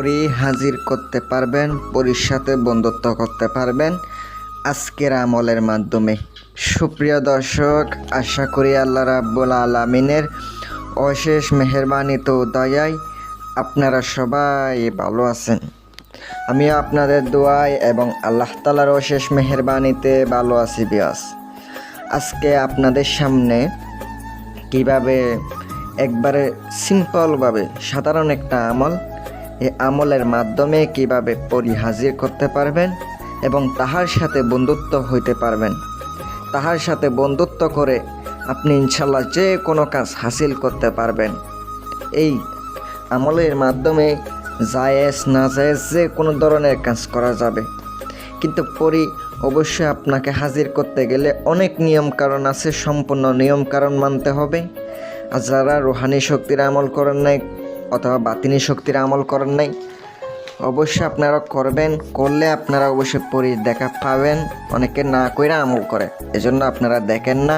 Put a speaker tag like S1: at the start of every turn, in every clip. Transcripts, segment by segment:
S1: পরি হাজির করতে পারবেন, পরির সাথে বন্ধুত্ব করতে পারবেন আজকের আমলের মাধ্যমে। সুপ্রিয় দর্শক, আশা করি আল্লাহ রাব্বুল আলমিনের অশেষ মেহরবানি তো দয়ায় আপনারা সবাই ভালো আছেন। আমি আপনাদের দোয়ায় এবং আল্লাহ তালার অশেষ মেহরবানিতে ভালো আছি বিয়াস। আজকে আপনাদের সামনে কীভাবে একবারে সিম্পলভাবে সাধারণ একটা আমল এই আমলের মাধ্যমে কীভাবে পরি হাজির করতে পারবেন এবং তাহার সাথে বন্ধুত্ব হইতে পারবেন। তাহার সাথে বন্ধুত্ব করে আপনি ইনশাল্লাহ যে কোনো কাজ হাসিল করতে পারবেন। এই আমলের মাধ্যমে জায়েজ না জায়েজ যে কোনো ধরনের কাজ করা যাবে। কিন্তু পরি অবশ্যই আপনাকে হাজির করতে গেলে অনেক নিয়ম কারণ আছে, সম্পূর্ণ নিয়ম কারণ মানতে হবে। আর যারা রুহানি শক্তির আমল করেন নাই অথবা বাতিনি শক্তির আমল করেন নাই। অবশ্যই আপনারা করবেন, করলে আপনারা অবশ্যই পরি দেখা পাবেন, অনেকে না কইরা আমল করে। এজন্য আপনারা দেখেন না।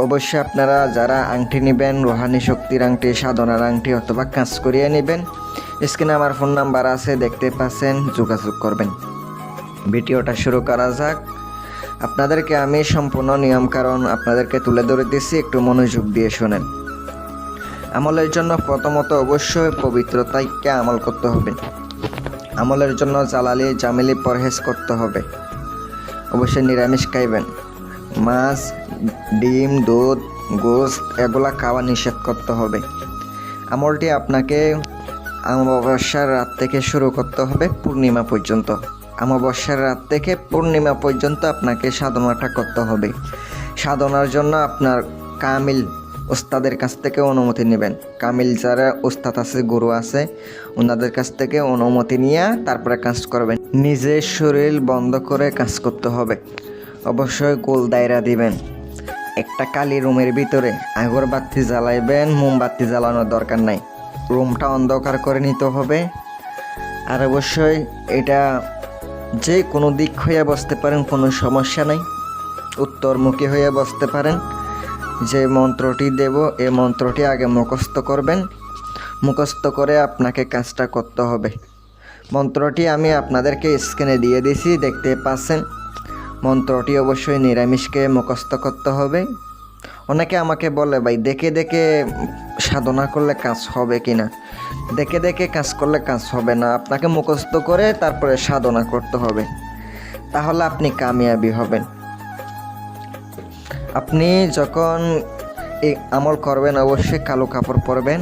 S1: অবশ্যই আপনারা যারা আংটি নেবেন, রোহানি শক্তির আংটি, সাধনার আংটি অথবা কাজ করিয়ে নেবেন, স্ক্রিনে আমার ফোন নাম্বার আছে, দেখতে পাচ্ছেন, যোগাযোগ করবেন। ভিডিওটা শুরু করা যাক। আপনাদেরকে আমি সম্পূর্ণ নিয়ম কারণ আপনাদেরকে তুলে ধরে দিচ্ছি, একটু মনোযোগ দিয়ে শোনেন। আমলের জন্য প্রথমত অবশ্যই পবিত্রতাকে আমল করতে হবে। আমলের জন্য জালালি, জামিলি পরহেজ করতে হবে। অবশ্যই নিরামিষ খাইবেন। মাছ, ডিম, দুধ, গোস্ত এগুলা খাওয়া নিষেধ করতে হবে। আমলটি আপনাকে অমাবস্যার রাত থেকে শুরু করতে হবে পূর্ণিমা পর্যন্ত। অমাবস্যার রাত থেকে পূর্ণিমা পর্যন্ত আপনাকে সাধনাটা করতে হবে। সাধনার জন্য আপনার কামিল ওস্তাদের কাছ থেকে অনুমতি নেবেন। কামিল যারা ওস্তাদ আছে, গুরু আছে, ওনাদের কাছ থেকে অনুমতি নিয়ে তারপরে কাজ করবেন। নিজের শরীর বন্ধ করে কাজ করতে হবে। অবশ্যই গোল দায়রা দিবেন। একটা কালি রুমের ভিতরে আগরবাতি জ্বালাইবেন, মোমবাতি জ্বালানোর দরকার নাই। রুমটা অন্ধকার করে নিতে হবে। আর অবশ্যই এটা যে কোনো দিক হয়ে বসতে পারেন, কোনো সমস্যা নাই। উত্তরমুখী হয়ে বসতে পারেন। যে মন্ত্রটি দেব এই মন্ত্রটি আগে মুখস্থ করবেন। মুখস্থ করে আপনাকে কাজটা করতে হবে। মন্ত্রটি আমি আপনাদেরকে স্ক্রিনে দিয়ে দিছি, দেখতে পাচ্ছেন। মন্ত্রটি অবশ্যই নিরামিষকে মুখস্থ করতে হবে। অনেকে আমাকে বলে, ভাই, দেখে দেখে সাধনা করলে কাজ হবে কি না দেখে দেখে কাজ করলে কাজ হবে না। আপনাকে মুখস্থ করে তারপরে সাধনা করতে হবে। তাহলে আপনি কামিয়াবি হবেন। আপনি যখন এই আমল করবেন, অবশ্যই কালো কাপড় পরবেন।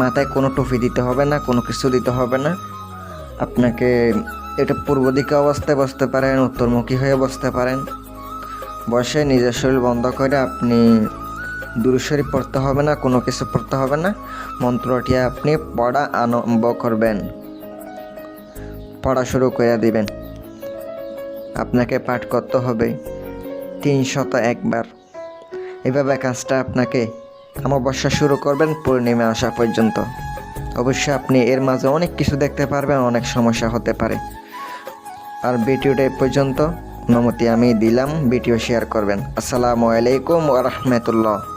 S1: মাথায় কোনো টুপি দিতে হবে না, কোনো কিছু দিতে হবে না। আপনাকে এটা পূর্ব দিকে অবস্থায় বসতে পারেন, উত্তরমুখী হয়ে বসতে পারেন। বসে নিজের শরীর বন্ধ করে আপনি দূরস্বরী পড়তে হবে না, কোনো কিছু পড়তে হবে না। মন্ত্রটি আপনি পড়া আরম্ভ করবেন। পড়া শুরু করে দিবেন। আপনাকে পাঠ করতে হবে। তিনশত একবার। এভাবে কাজটা আপনাকে অমাবস্যা শুরু করবেন, পূর্ণিমা আসা পর্যন্ত। অবশ্য আপনি এর মাঝে অনেক কিছু দেখতে পারবেন, অনেক সমস্যা হতে পারে। আর ভিডিওটা পর্যন্ত অনুমতি আমি দিলাম ভিডিও শেয়ার করবেন। আসসালামু আলাইকুম রাহমাতুল্লাহ।